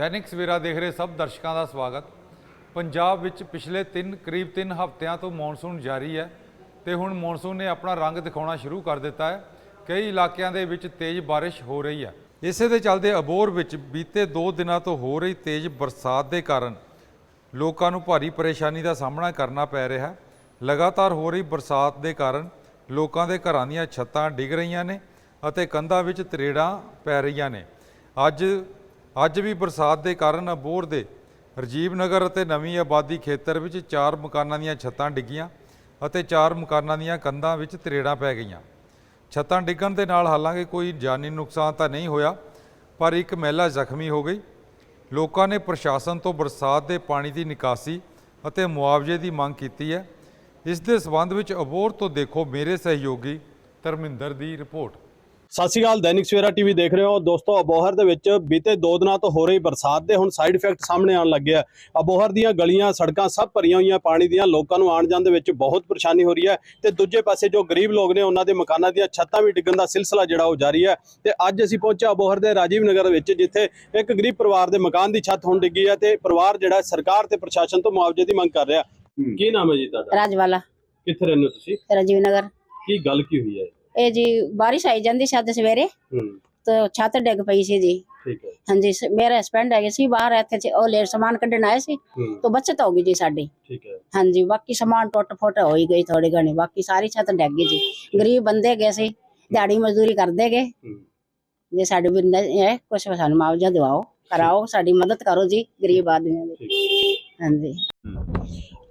ਦੈਨਿਕ ਸਵੇਰਾ ਦੇਖ ਰਹੇ ਸਭ ਦਰਸ਼ਕਾਂ ਦਾ ਸਵਾਗਤ। ਪੰਜਾਬ ਵਿੱਚ ਪਿਛਲੇ 3 ਕਰੀਬ 3 ਹਫ਼ਤਿਆਂ ਤੋਂ ਮੌਨਸੂਨ ਜਾਰੀ ਹੈ ਤੇ ਹੁਣ ਮੌਨਸੂਨ ਨੇ ਆਪਣਾ ਰੰਗ ਦਿਖਾਉਣਾ ਸ਼ੁਰੂ ਕਰ ਦਿੱਤਾ ਹੈ। ਕਈ ਇਲਾਕਿਆਂ ਦੇ ਵਿੱਚ ਤੇਜ਼ ਬਾਰਿਸ਼ ਹੋ ਰਹੀ ਹੈ। ਇਸੇ ਦੇ ਚੱਲਦੇ ਅਬੋਰ ਵਿੱਚ ਬੀਤੇ 2 ਦਿਨਾਂ ਤੋਂ ਹੋ ਰਹੀ ਤੇਜ਼ ਬਰਸਾਤ ਦੇ ਕਾਰਨ ਲੋਕਾਂ ਨੂੰ ਭਾਰੀ ਪਰੇਸ਼ਾਨੀ ਦਾ ਸਾਹਮਣਾ ਕਰਨਾ ਪੈ ਰਿਹਾ ਹੈ। ਲਗਾਤਾਰ ਹੋ ਰਹੀ ਬਰਸਾਤ ਦੇ ਕਾਰਨ ਲੋਕਾਂ ਦੇ ਘਰਾਂ ਦੀਆਂ ਛੱਤਾਂ ਡਿੱਗ ਰਹੀਆਂ ਨੇ ਅਤੇ ਕੰਧਾਂ ਵਿੱਚ ਤਰੇੜਾਂ ਪੈ ਰਹੀਆਂ ਨੇ। ਅੱਜ ਅੱਜ ਵੀ ਬਰਸਾਤ ਦੇ ਕਾਰਨ ਅਬੋਰ ਦੇ ਰਜੀਵ ਨਗਰ ਅਤੇ ਨਵੀਂ ਆਬਾਦੀ ਖੇਤਰ ਵਿੱਚ ਚਾਰ ਮਕਾਨਾਂ ਦੀਆਂ ਛੱਤਾਂ ਡਿੱਗੀਆਂ ਅਤੇ ਚਾਰ ਮਕਾਨਾਂ ਦੀਆਂ ਕੰਧਾਂ ਵਿੱਚ ਤਰੇੜਾਂ ਪੈ ਗਈਆਂ। ਛੱਤਾਂ ਡਿੱਗਣ ਦੇ ਨਾਲ ਹਾਲਾਂਕਿ ਕੋਈ ਜਾਨੀ ਨੁਕਸਾਨ ਤਾਂ ਨਹੀਂ ਹੋਇਆ, ਪਰ ਇੱਕ ਮਹਿਲਾ ਜ਼ਖਮੀ ਹੋ ਗਈ। ਲੋਕਾਂ ਨੇ ਪ੍ਰਸ਼ਾਸਨ ਤੋਂ ਬਰਸਾਤ ਦੇ ਪਾਣੀ ਦੀ ਨਿਕਾਸੀ ਅਤੇ ਮੁਆਵਜ਼ੇ ਦੀ ਮੰਗ ਕੀਤੀ ਹੈ। ਇਸ ਦੇ ਸਬੰਧ ਵਿੱਚ ਅਬੋਰ ਤੋਂ ਦੇਖੋ ਮੇਰੇ ਸਹਿਯੋਗੀ ਧਰਮਿੰਦਰ ਦੀ ਰਿਪੋਰਟ। ਸਤਿ ਸ਼੍ਰੀ ਅਕਾਲ ਦੈਨਿਕ ਸਵੇਰਾ ਟੀਵੀ ਦੇਖ ਰਹੇ ਹੋ। ਦੋਸਤੋ ਅਬੋਹਰ ਦੇ ਵਿੱਚ ਬੀਤੇ 2 ਦਿਨਾਂ ਤੋਂ ਹੋ ਰਹੀ ਬਰਸਾਤ ਦੇ ਹੁਣ ਸਾਈਡ ਇਫੈਕਟ ਸਾਹਮਣੇ ਆਉਣ ਲੱਗੇ ਆ। ਅਬੋਹਰ ਦੀਆਂ ਗਲੀਆਂ ਸੜਕਾਂ ਸਭ ਭਰੀਆਂ ਹੋਈਆਂ ਪਾਣੀ ਦੀਆਂ ਲੋਕਾਂ ਨੂੰ ਆਉਣ ਜਾਣ ਦੇ ਵਿੱਚ ਬਹੁਤ ਪਰੇਸ਼ਾਨੀ ਹੋ ਰਹੀ ਹੈ ਤੇ ਦੂਜੇ ਪਾਸੇ ਜੋ ਗਰੀਬ ਲੋਕ ਨੇ ਉਹਨਾਂ ਦੇ ਮਕਾਨਾਂ ਦੀਆਂ ਛੱਤਾਂ ਵੀ ਡਿੱਗਣ ਦਾ ਸਿਲਸਿਲਾ ਜਿਹੜਾ ਉਹ ਜਾਰੀ ਹੈ। ਤੇ ਅੱਜ ਅਸੀਂ ਪਹੁੰਚੇ ਅਬੋਹਰ ਦੇ ਰਾਜੀਵ ਨਗਰ ਵਿੱਚ ਜਿੱਥੇ ਇੱਕ ਗਰੀਬ ਪਰਿਵਾਰ ਦੇ ਮਕਾਨ ਦੀ ਛੱਤ ਹੁਣ ਡਿੱਗੀ ਹੈ ਤੇ ਪਰਿਵਾਰ ਜਿਹੜਾ ਸਰਕਾਰ ਤੇ ਪ੍ਰਸ਼ਾਸਨ ਤੋਂ ਮੁਆਵਜ਼ੇ ਦੀ ਮੰਗ ਕਰ ਰਿਹਾ। ਕੀ ਨਾਮ ਹੈ ਜੀ ਤੁਹਾਡਾ? ਰਾਜਵਾਲਾ। ਕਿੱਥੇ ਰਹਿੰਦੇ ਹੋ ਤੁਸੀਂ? ਰਾਜੀਵ ਨਗਰ। ਕੀ ਗੱਲ ਕੀ ਹੋਈ ਹੈ? ਇਹ ਜੀ ਬਾਰਿਸ਼ ਆਈ ਜਾਂਦੀ ਸੀ ਅੱਜ ਸਵੇਰੇ। ਹੂੰ। ਤੇ ਛੱਤ ਡਿੱਗ ਪਈ ਸੀ ਜੀ। ਠੀਕ ਹੈ। ਹਾਂਜੀ ਸ- ਮੇਰੇ ਹਸਬੰਡ ਹੈਗੇ ਸੀ ਬਾਹਰ ਇੱਥੇ ਸੀ ਉਹ ਲੇਟ ਸਮਾਨ ਕੱਢਣ ਆਏ ਸੀ। ਹੂੰ। ਤਾਂ ਬਚਤ ਹੋ ਗਈ ਜੀ ਸਾਡੀ। ਠੀਕ ਹੈ। ਹਾਂਜੀ ਬਾਕੀ ਸਮਾਨ ਟੁੱਟ ਫੁੱਟ ਹੋ ਹੀ ਗਈ ਥੋੜੀ ਘਣੀ ਬਾਕੀ ਸਾਰੀ ਛੱਤ ਡਿੱਗ ਗਈ ਜੀ। ਗਰੀਬ ਬੰਦੇ ਗਏ ਸੀ ਦਿਹਾੜੀ ਮਜ਼ਦੂਰੀ ਕਰਦੇ ਗਏ ਹੂੰ। ਜੇ ਸਾਡੇ ਬਿੰਦ ਹੈ ਕੁਛ ਸਾਨੂੰ ਮੁਆਵਜ਼ਾ ਦਿਵਾਓ ਕਰਾਓ ਸਾਡੀ ਮਦਦ ਕਰੋ ਜੀ ਗਰੀਬ ਆਦਮੀਆਂ ਦੀ। ਹਾਂਜੀ।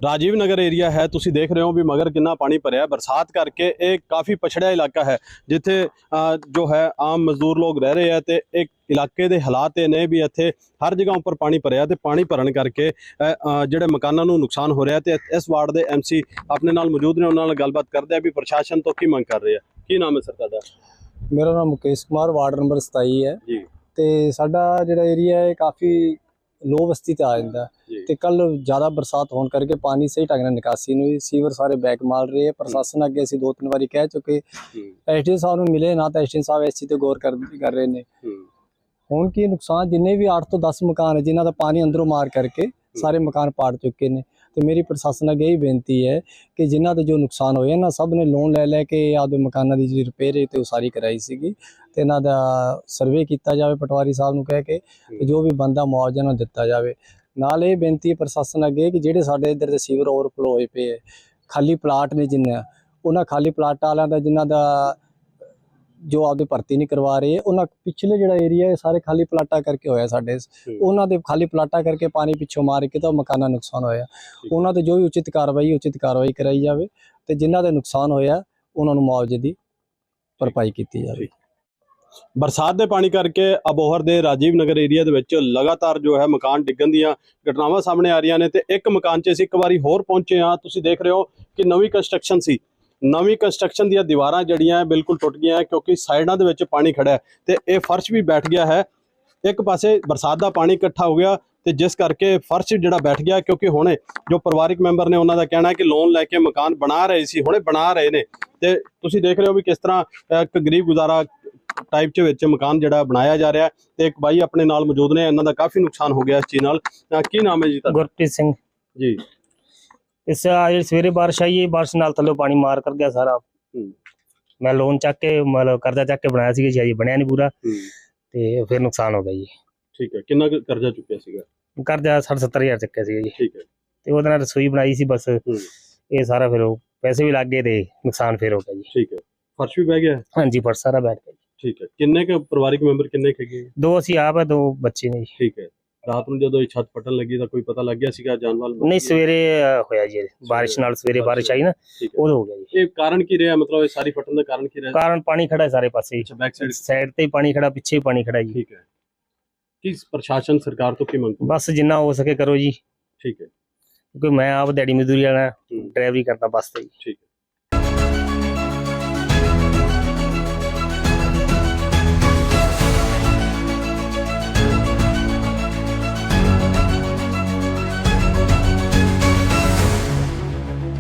ਰਾਜੀਵ ਨਗਰ ਏਰੀਆ ਹੈ ਤੁਸੀਂ ਦੇਖ ਰਹੇ ਹੋ ਵੀ ਮਗਰ ਕਿੰਨਾ ਪਾਣੀ ਭਰਿਆ ਹੈ। ਬਰਸਾਤ ਕਰਕੇ ਇਹ ਕਾਫੀ ਪਛੜਿਆ ਇਲਾਕਾ ਹੈ ਜਿੱਥੇ ਜੋ ਹੈ ਆਮ ਮਜ਼ਦੂਰ ਲੋਕ ਰਹਿ ਰਹੇ ਆ ਤੇ ਇੱਕ ਇਲਾਕੇ ਦੇ ਹਾਲਾਤ ਇਹ ਨੇ ਵੀ ਇੱਥੇ ਹਰ ਜਗ੍ਹਾ ਉੱਪਰ ਪਾਣੀ ਭਰਿਆ ਤੇ ਪਾਣੀ ਭਰਨ ਕਰਕੇ ਜਿਹੜੇ ਮਕਾਨਾਂ ਨੂੰ ਨੁਕਸਾਨ ਹੋ ਰਿਹਾ ਤੇ ਇਸ ਵਾਰਡ ਦੇ ਐਮਸੀ ਆਪਣੇ ਨਾਲ ਮੌਜੂਦ ਨੇ ਉਹਨਾਂ ਨਾਲ ਗੱਲਬਾਤ ਕਰਦੇ ਆ ਵੀ ਪ੍ਰਸ਼ਾਸਨ ਤੋਂ ਕੀ ਮੰਗ ਕਰ ਰਹੇ ਆ ਕੀ ਨਾਮ ਹੈ ਸਰ ਤੁਹਾਡਾ ਮੇਰਾ ਨਾਮ ਮੁਕੇਸ਼ ਕੁਮਾਰ ਵਾਰਡ ਨੰਬਰ 27 ਹੈ ਜੀ ਤੇ ਸਾਡਾ ਜਿਹੜਾ ਏਰੀਆ ਹੈ ਕਾਫੀ ਲੋ ਬਸਤੀ ਤੇ ਆ ਜਾਂਦਾ ਹੈ। ਤੇ ਕੱਲ ਜ਼ਿਆਦਾ ਬਰਸਾਤ ਹੋਣ ਕਰਕੇ ਪਾਣੀ ਸਹੀ ਢੰਗ ਨਾਲ ਨਿਕਾਸੀ ਨਹੀਂ ਹੋਈ। ਸੀਵਰ ਸਾਰੇ ਬੈਕ ਮਾਰ ਰਹੇ ਹੈ ਪ੍ਰਸ਼ਾਸਨ ਅੱਗੇ ਅਸੀਂ ਦੋ ਤਿੰਨ ਵਾਰੀ ਕਹਿ ਚੁੱਕੇ। ਹੂੰ। ਐਸਡੀ ਸਾਹਿਬ ਨੂੰ ਮਿਲੇ ਨਾ ਤਾਂ ਐਸਡੀ ਸਾਹਿਬ ਇਸ ਚੀਜ਼ ਤੇ ਗੌਰ ਕਰ ਕਰ ਰਹੇ ਨੇ। ਹੂੰ। ਹੁਣ ਕੀ ਨੁਕਸਾਨ? ਜਿੰਨੇ ਵੀ 8 ਤੋਂ 10 ਮਕਾਨ ਹੈ ਜਿਨ੍ਹਾਂ ਦਾ ਪਾਣੀ ਅੰਦਰੋਂ ਮਾਰ ਕਰਕੇ ਸਾਰੇ ਮਕਾਨ ਪਾੜ ਚੁੱਕੇ ਨੇ। ਤੇ ਮੇਰੀ ਪ੍ਰਸ਼ਾਸਨ ਅੱਗੇ ਇਹ ਬੇਨਤੀ ਹੈ ਕਿ ਜਿਨ੍ਹਾਂ ਦੇ ਜੋ ਨੁਕਸਾਨ ਹੋਏ ਨਾ ਸਭ ਨੇ ਲੋਨ ਲੈ ਲੈ ਕੇ ਆਪਦੇ ਮਕਾਨਾਂ ਦੀ ਜਿਹੜੀ ਰਿਪੇਅਰ ਹੈ ਤੇ ਉਸਾਰੀ ਕਰਾਈ ਸੀਗੀ। ਤੇ ਇਹਨਾਂ ਦਾ ਸਰਵੇ ਕੀਤਾ ਜਾਵੇ ਪਟਵਾਰੀ ਸਾਹਿਬ ਨੂੰ ਕਹਿ ਕੇ ਜੋ ਵੀ ਬੰਦਾ ਮੁਆਵਜ਼ਾ ਨਾਲ ਦਿੱਤਾ ਜਾਵੇ। ਨਾਲ ਇਹ ਬੇਨਤੀ ਪ੍ਰਸ਼ਾਸਨ ਅੱਗੇ ਕਿ ਜਿਹੜੇ ਸਾਡੇ ਇੱਧਰ ਦੇ ਸੀਵਰ ਓਵਰਫਲੋ ਹੋਏ ਪਏ ਖਾਲੀ ਪਲਾਟ ਨੇ ਜਿੰਨਾ ਉਹਨਾਂ ਖਾਲੀ ਪਲਾਟ ਵਾਲਿਆਂ ਦਾ ਜਿਨ੍ਹਾਂ ਦਾ ਜੋ ਆਪਦੇ ਭਰਤੀ ਨਹੀਂ ਕਰਵਾ ਰਹੇ ਉਹਨਾਂ ਪਿਛਲੇ ਜਿਹੜਾ ਏਰੀਆ ਹੈ ਸਾਰੇ ਖਾਲੀ ਪਲਾਟਾਂ ਕਰਕੇ ਹੋਇਆ ਸਾਡੇ ਉਹਨਾਂ ਦੇ ਖਾਲੀ ਪਲਾਟਾਂ ਕਰਕੇ ਪਾਣੀ ਪਿੱਛੋਂ ਮਾਰ ਕੇ ਤਾਂ ਮਕਾਨਾਂ ਨੁਕਸਾਨ ਹੋਇਆ। ਉਹਨਾਂ ਤੇ ਜੋ ਵੀ ਉਚਿਤ ਕਾਰਵਾਈ ਉਚਿਤ ਕਾਰਵਾਈ ਕਰਾਈ ਜਾਵੇ ਤੇ ਜਿਨ੍ਹਾਂ ਦੇ ਨੁਕਸਾਨ ਹੋਇਆ ਉਹਨਾਂ ਨੂੰ ਮੁਆਵਜ਼ੇ ਦੀ ਭਰਪਾਈ ਕੀਤੀ ਜਾਵੇ। ਬਰਸਾਤ ਦੇ ਪਾਣੀ ਕਰਕੇ ਅਬੋਹਰ ਦੇ ਰਾਜੀਵ ਨਗਰ ਏਰੀਆ ਦੇ ਵਿੱਚ ਲਗਾਤਾਰ ਜੋ ਹੈ ਮਕਾਨ ਡਿੱਗਣ ਦੀਆਂ ਘਟਨਾਵਾਂ ਸਾਹਮਣੇ ਆ ਰਹੀਆਂ ਨੇ ਤੇ ਇੱਕ ਮਕਾਨ 'ਚ ਅਸੀਂ ਇੱਕ ਵਾਰੀ ਹੋਰ ਪਹੁੰਚੇ ਹਾਂ। ਤੁਸੀਂ ਦੇਖ ਰਹੇ ਹੋ ਕਿ ਨਵੀਂ ਕੰਸਟਰਕਸ਼ਨ ਸੀ। ਨਵੀਂ ਕੰਸਟਰਕਸ਼ਨ ਦੀਆਂ ਦੀਵਾਰਾਂ ਜਿਹੜੀਆਂ ਬਿਲਕੁਲ ਟੁੱਟ ਗਈਆਂ ਕਿਉਂਕਿ ਸਾਈਡਾਂ ਦੇ ਵਿੱਚ ਪਾਣੀ ਖੜਾ ਹੈ ਤੇ ਇਹ ਫਰਸ਼ ਵੀ ਬੈਠ ਗਿਆ ਹੈ। ਇੱਕ ਪਾਸੇ ਬਰਸਾਤ ਦਾ ਪਾਣੀ ਇਕੱਠਾ ਹੋ ਗਿਆ ਤੇ ਜਿਸ ਕਰਕੇ ਫਰਸ਼ ਜਿਹੜਾ ਬੈਠ ਗਿਆ ਕਿਉਂਕਿ ਹੁਣੇ ਜੋ ਪਰਿਵਾਰਿਕ ਮੈਂਬਰ ਨੇ ਉਹਨਾਂ ਦਾ ਕਹਿਣਾ ਹੈ ਕਿ ਲੋਨ ਲੈ ਕੇ ਮਕਾਨ ਬਣਾ ਰਹੇ ਸੀ, ਹੁਣੇ ਬਣਾ ਰਹੇ ਨੇ। ਤੇ ਤੁਸੀਂ ਦੇਖ ਰਹੇ ਹੋ ਵੀ ਕਿਸ ਤਰ੍ਹਾਂ ਇੱਕ ਗਰੀਬ ਗੁਜ਼ਾਰਾ ਟਾਈਪ ਚ ਵਿੱਚ ਮਕਾਨ ਜਿਹੜਾ ਬਣਾਇਆ ਜਾ ਰਿਹਾ ਤੇ ਇੱਕ ਬਾਈ ਆਪਣੇ ਨਾਲ ਮੌਜੂਦ ਨੇ ਇਹਨਾਂ ਦਾ ਕਾਫੀ ਨੁਕਸਾਨ ਹੋ ਗਿਆ ਇਸ ਚੀਜ਼ ਨਾਲ। ਕੀ ਨਾਮ ਹੈ ਜੀ ਤੁਹਾਡਾ? ਗੁਰਪ੍ਰੀਤ ਸਿੰਘ। ਜੀ। ਇਸ ਜਿਹੜੀ ਸਵੇਰੇ ਬਾਰਿਸ਼ ਆਈ ਹੈ ਬਾਰਿਸ਼ ਨਾਲ ਥੱਲੇ ਪਾਣੀ ਮਾਰ ਕਰ ਗਿਆ ਸਾਰਾ। ਮੈਂ ਲੋਨ ਚੱਕ ਕੇ ਮਤਲਬ ਕਰਜ਼ਾ ਚੱਕ ਕੇ ਬਣਾਇਆ ਸੀਗਾ ਜੀ ਅਜੇ ਬਣਿਆ ਨਹੀਂ ਪੂਰਾ। ਤੇ ਫਿਰ ਨੁਕਸਾਨ ਹੋ ਗਿਆ ਜੀ। ਠੀਕ ਹੈ ਕਿੰਨਾ ਕਰਜ਼ਾ ਚੁੱਕਿਆ ਸੀਗਾ? ਕਰਜ਼ਾ 60 70000 ਚੱਕਿਆ ਸੀਗਾ ਜੀ। ਠੀਕ ਹੈ। ਤੇ ਉਹਦੇ ਨਾਲ ਰਸੋਈ ਬਣਾਈ ਸੀ ਬਸ। ਇਹ ਸਾਰਾ ਫਿਰ ਉਹ ਪੈਸੇ ਵੀ ਲੱਗ ਗਏ ਤੇ ਨੁਕਸਾਨ ਫਿਰ ਹੋ ਗਿਆ ਜੀ। ਠੀਕ ਹੈ। ਫਰਸ਼ ਵੀ ਬਹਿ ਗਿਆ? ਹਾਂਜੀ ਪਰ ਸਾਰਾ ਬੈਠ ਗਿਆ। ਠੀਕ ਹੈ। ਕਿੰਨੇ ਕੁ ਪਰਿਵਾਰਿਕ ਮੈਂਬਰ ਕਿੰਨੇ ਕੁ ਹੈਗੇ? ਦੋ ਅਸੀਂ ਆਪ ਹੈ ਦੋ ਬੱਚੇ ਨੇ ਜੀ। ਠੀਕ ਹੈ। ਰਾਤ ਨੂੰ ਜਦੋਂ ਇਹ ਛੱਤ ਫਟਣ ਲੱਗੀ ਤਾਂ ਕੋਈ ਪਤਾ ਲੱਗ ਗਿਆ ਸੀਗਾ ਜਾਨਵਾਲ ਨਹੀਂ ਸਵੇਰੇ ਅ, ਹੋਇਆ ਜੀ। ਬਾਰਿਸ਼ ਨਾਲ ਸਵੇਰੇ ਬਾਰਿਸ਼ ਆਈ ਨਾ ਠੀਕ ਹੈ। ਉਦੋਂ ਹੋ ਗਿਆ ਜੀ। ਇਹ ਕਾਰਨ ਕੀ ਰਿਹਾ? ਮਤਲਬ ਇਹ ਸਾਰੀ ਫਟਣ ਦਾ ਕਾਰਨ ਕੀ ਰਿਹਾ? ਕਾਰਨ ਪਾਣੀ ਖੜਾ ਹੈ ਸਾਰੇ ਪਾਸੇ। ਅੱਛਾ ਬੈਕ ਸਾਈਡ ਸਾਈਡ ਤੇ ਹੀ ਪਾਣੀ ਖੜਾ ਪਿੱਛੇ ਹੀ ਪਾਣੀ ਖੜਾ ਜੀ। ਠੀਕ ਹੈ। ਕਿਸ ਪ੍ਰਸ਼ਾਸਨ ਸਰਕਾਰ ਤੋਂ ਕੀ ਮੰਗ ਬਸ ਜਿੰਨਾ ਹੋ ਸਕੇ ਕਰੋ ਜੀ। ਠੀਕ ਹੈ। ਕਿਉਂਕਿ ਮੈਂ ਆਪ ਦਿਹਾੜੀ ਮਜ਼ਦੂਰੀ ਵਾਲਾ ਹੂੰ, ਡਰਾਈਵਰੀ ਕਰਦਾ ਬੱਸ ਤੇ ਜੀ। ਠੀਕ ਹੈ।